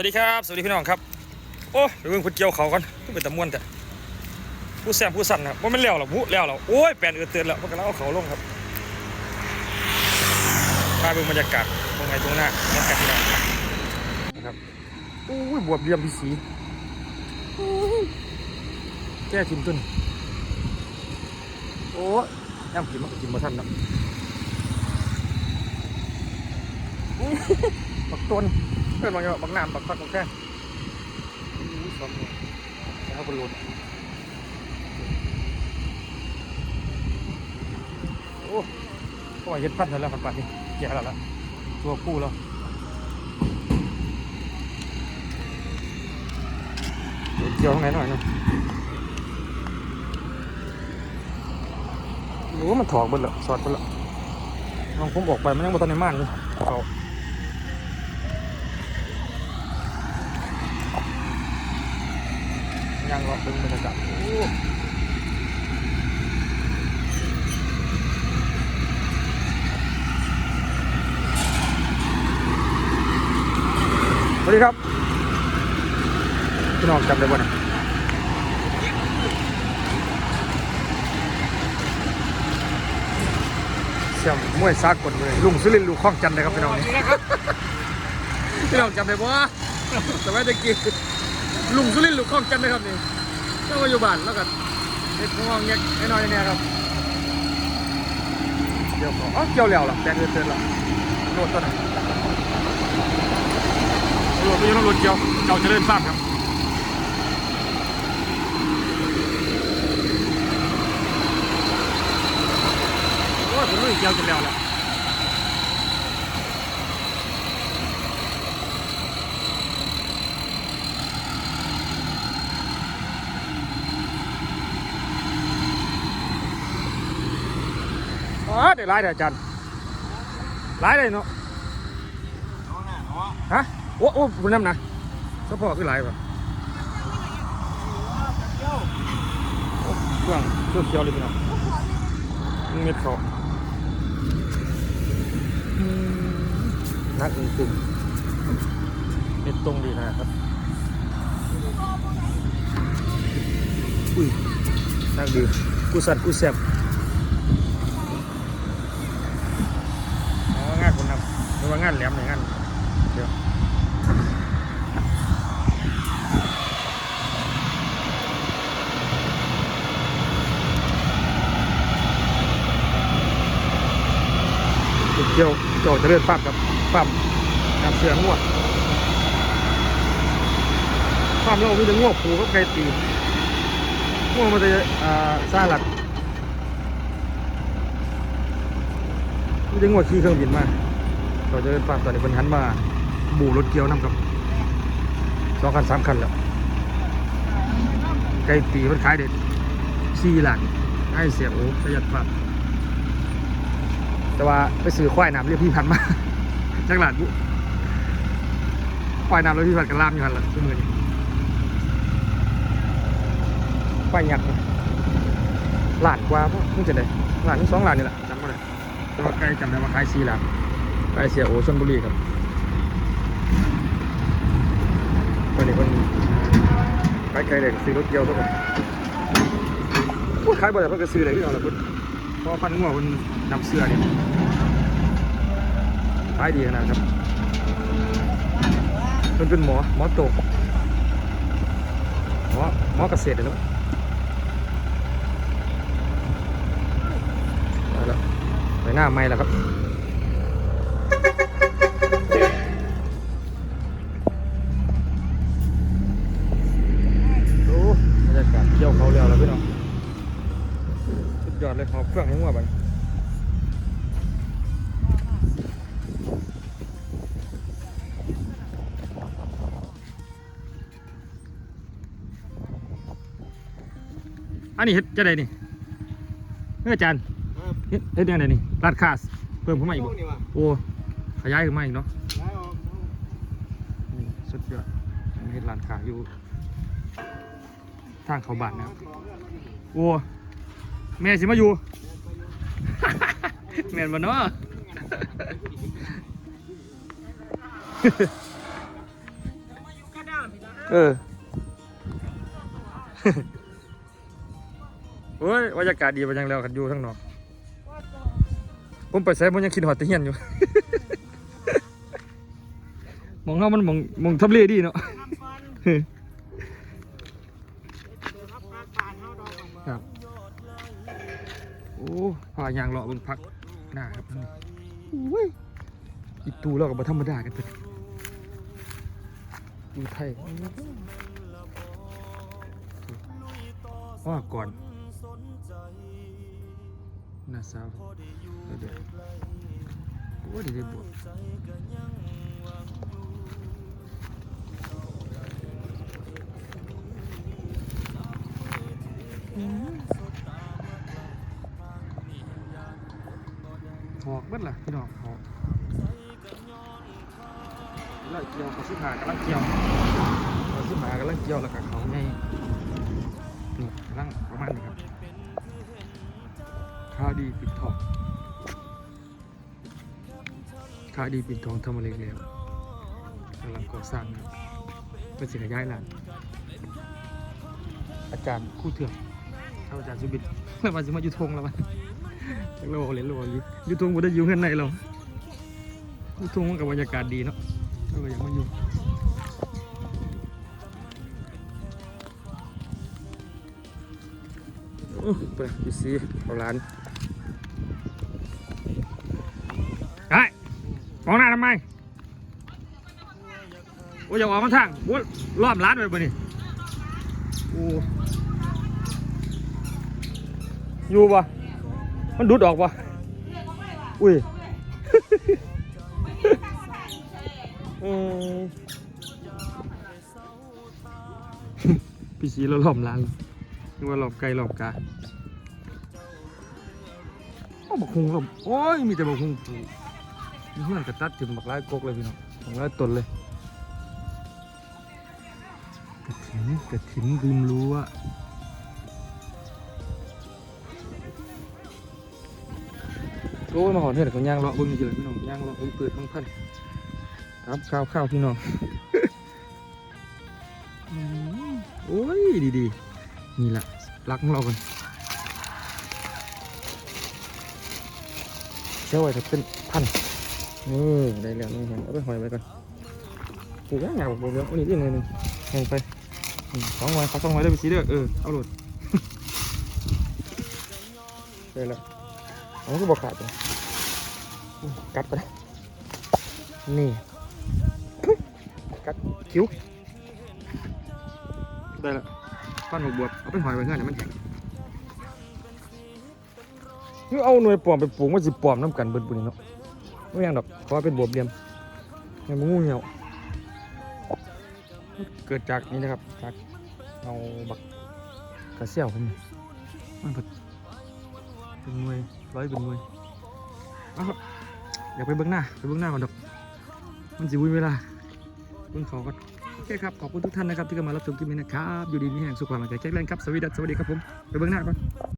วัสดีครับ สวัสดีพี่น้องครับ โอ้ไปเบิ่งพุดเกี่ยวเขากันก็เป็นตะม่วนแต่ผู้แซมผู้สั่นนะว่ามันเลี้ยวหรอผู้เลี้ยวหรอโอ้ยแปลนเอือดเตือนแล้วพวกเราเอาเขาลงครับพาเบิ่งบรรยากาศตรงไหนตรงหน้าบรรยากาศที่ไหนนะครับโอ้ยบวบเรียมพี่สีโอ้ยแก้ทิมต้นโอ้ยย่ำกินมันก็กินมาทันนะบักต้น เพื่อนบางอย่างบักน้ำบักพักบักแค่อู้สองเนี่ยแล้วก็รุนโอ้ก็เห็ดพันธุ์แล้วครับปัดนี่แก่แล้วละตัวผู้แล้วเดี๋ยวเจียวข้างในหน่อยเนาะโอ้มันถอกเบิดและสอดเบิดและลองผมออกไปมันยังบ่ทันในม่านเลยเขา ยังรอ เป็นบรรยากาศโอ้สวัสดีครับพี่น้องจำได้บ่เนี่ยเสี่ยมมวยซากลเลยลุงสุรินทร์ลูกข้องจันทร์เลยครับพี่น้องนี่พี่น้องจำได้บ่สมัยตะกี้ลุงสุรินทร์ลูกข้องจันทร์นะครับนี่ ก็มาอยู่บ้านแล้วกันเด็กงองเงี้ยไอ้น้อยเนี่ยครับเดี๋ยวขออ๋อเกี่ยวแล้วล่ะแจ้งเตือนแล้วโดดต้นไหนโดดไปยังรถเกี่ยวเจ้าจะเจริญทราบครับโอ้ยผมรู้เกี่ยวกันแล้วแหละ อ๋อเดี๋ยวไล่เดี๋ยวอาจารย์ไล่เลยเนาะฮะโอ้โอ้คุณน้ำนะสะพอคือไล่ป่ะเครื่องเครื่องเขียวเลยพี่น้องเม็ดเขาอืมนักจริงๆเม็ดตรงดีนะครับอุ้ยนักดีกูสัตว์กูแซ่บ ว่างานแหลมหรืองานเดี๋ยวเกี่ยวเกี่ยวจะเลื่อนปั๊มกับปั๊มกับเสืองวดปั๊มแล้วมีแต่งวดผูกับไก่ตีงวดมันจะอ่าซาลัดนี่ได้งวดขี่เครื่องบินมา เราจะเป็นฟาร์มตอนนี้เป็นหันมาบูรถเกี๊ยวน้ำกับสองคันสามคันแล้วไก่ตีมันขายเด็ดสี่หลังให้เสียโอ้ประหยัดฟาร์มแต่ว่าไปซื้อควายน้ำเรียกพี่พันมาจากหลาดบุควายน้ำเรียกพี่พันธุ์กันล่ามอยู่หันละชั่วมือนี้ควายหยักหลานกว่าพวกมึงจะได้หลานทั้งสองหลานนี่แหละจำไม่ได้แต่ว่าใกล้จำได้ว่าขายซีหลัง ขายเสียโอชนบุรีครับวันนี้คนขายไกลเลยซื้อรถเกี่ยวทุกคนพูดขายบ่อยเพิ่ก็ซื้อเลยพี่น้องละคุณเพราะพันหัวคนนำเสื้อเนี่ยขายดีขนาดครับมันเป็นหมอหมอโตกหมอหมอเกษตรเลยเนาะเอาละไปหน้าไม่แล้วครับ พี่น้องสุดยอดเลยขอเครื่องให้หัวไปอันนี้เฮ็ดจะได้นี่เฮ้ยอาจารย์เฮ็ดเฮ็ดยังไงนี่ราดคาสเพิ่มขึ้นมาอีกบ่โอ้ขยายขึ้นมาอีกเนาะนี่สุดยอดเฮ็ดร้านค้าอยู่ ทางเขาบ้านนะครับโอ้แม่สิมาอยู่ แม่นบ่เนาะเออโอ้ยบรรยากาศดีไปยังแล้วกันอยู่ข้งนอกผมไปใส่ผมยังคิดหอดตะเฮียนอยู่ มองเฮามันมองมองทับเลดีเนาะ พายางเลาะบิ่งพักหน้าครับอุ้ยอีตูเราก็บ่ธรรมดากันเป็นดูไทยว่าก่อนหน้าสาวเดี๋ยวเดี๋ยวโอ้ดีด้บวชหอก ดล่ะพี่น้องหอกแล้วเกี่ยวกับสิหากำลังเกี่ยวกับสิหากำลังเกี่ยวแล้วกับเขาไงนี่กำลังประมาณนี้ครับข้าดีปิดทองข้าดีปิดทองทำมาเล็กแล้วกำลังก่อสร้างนะเป็นสิ่งขยายหลานอาจารย์คู่เถื่อนอาจารย์สุบิตเมื่อวานจะมาอยู่ทงแล้วมันจักโลเลยโลอ ยู่อยู่ทงบ่ได้อยู่เฮือนในเราอยู่ทงมันกับบรรยากาศดีเนาะเราก็ยังมาอยู่โอ้ไปดูสิเอาร้านไอ้มองหน้าทำไมโอ้ยอย่าออกมาทางโอ้ยล้อมร้านไปบ่นี่โอ้อยู่ปะมันดูดออกปะ อุ้ยเออพี่สีเราหลอมร้านนึกว่าหลอมไก่หลอมกาโอ้บักฮุงหลอมโอ้ย มีแต่บักฮุงปูมีเพื่อนกระตัดถึงบักไล่กกเลยพี่น้องบักไล่ตนเลย กระถินกระถินริมรั้ว อ้ยมาหอนเถื่อนของย่างเลาะเบิ้งอยู่เลยพี่น้องย่างเลาะเบิ้งเปิดเบิ้งพันครับข้าวข้าวพี่น้องโอ้ยดีดีนี่แหละรักของเรากันเจ้าไว้ถ้าเป็นพันนี่ได้แล้วนี่เอาไปหอยไว้ก่อนปลูกย่างไงผมปลูกเดี๋ยวเอานี่เรื่องหนึงแหงไปสองไว้สองไว้ได้ไปสีเด้อเออเอาหลุดได้แล้วอันก็บอกขาดเลย กัดไปเลยนี่กัดคิ้วได้แล้วก้อนหัวบวบเอาไปหอยไว้เพื่อนเดี๋ยวมันแข็งนี่เอาหน่วยปลอมไปปลูกมันสิปลอมน้ำกันเบิดบุญเนาะไม่ยังดอกเพราะว่าเป็นบวบเหลี่ยมยังบ่งูเหี่ยวเกิดจากนี่นะครับจากเอาบักกระเสี่ยวผมนี่มันเป็นเป็นหน่วยร้อยเป็นหน่วยเอาครับ อยากไปเบื้องหน้าไปเบื้องหน้าก่อนดอกมันจะวุ่นเวลาเบื้องเขาก่อนโอเคครับขอบคุณทุกท่านนะครับที่เข้ามารับชมคลิปนี้นะครับอยู่ดีมีแห่งสุขความหวังใจแข็งแรงครับสวัสดีครับสวัสดีครับผมไปเบื้องหน้าก่อน